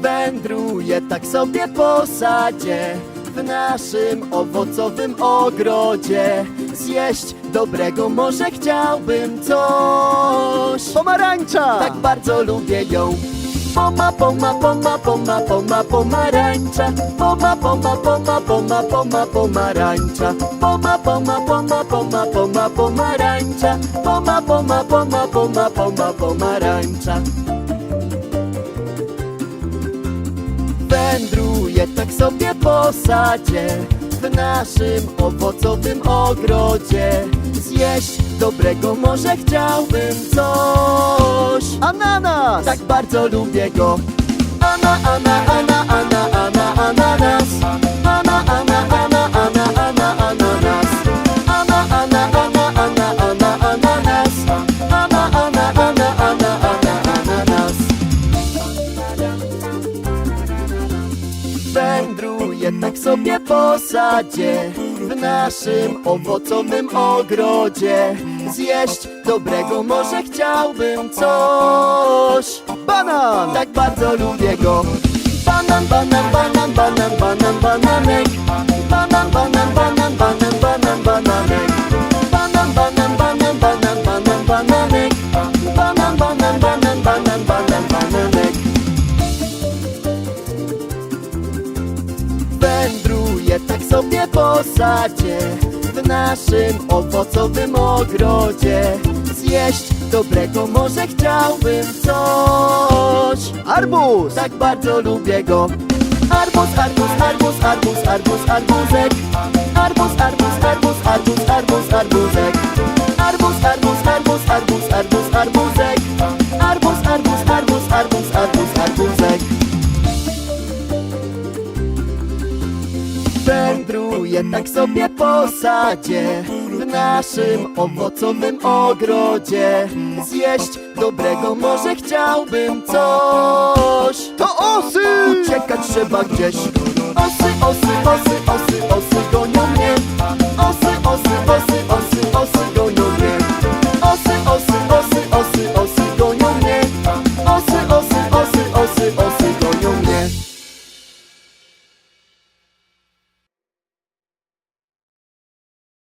Wędruję tak sobie po sadzie W naszym owocowym ogrodzie Zjeść. Dobrego może chciałbym coś. Pomarańcza! Tak bardzo lubię ją. Poma, poma, poma, poma, poma, pomarańcza. Poma, poma, poma, poma, poma, pomarańcza. Poma, poma, poma, poma, poma, pomarańcza. Poma, poma, poma, poma, poma, pomarańcza. Wędruję tak sobie po sadzie W naszym owocowym ogrodzie. Zjeść dobrego może chciałbym coś. Ananas! Tak bardzo lubię go. Ana, ana, ana, Tak sobie po sadzie W naszym owocowym ogrodzie Zjeść dobrego może chciałbym coś Banan! Tak bardzo lubię go Banan, banan, banan, banan, banan, bananek Banan, banan, banan, banan, banan, bananek Banan, banan, banan, banan, banan, bananek sobie po sadzie W naszym owocowym ogrodzie Zjeść dobrego może chciałbym coś Arbuz! Tak bardzo lubię go Arbuz, arbuz, arbuz, arbuz, arbuz, arbuzek Arbuz, arbuz, arbuz, arbuz, arbuz, arbuzek Arbuz, arbuz, arbuz, arbuz, arbuz, arbuzek Wędruję tak sobie po sadzie W naszym owocowym ogrodzie. Zjeść dobrego może chciałbym coś. To osy! Uciekać trzeba gdzieś. Osy, osy, osy, Osy, osy,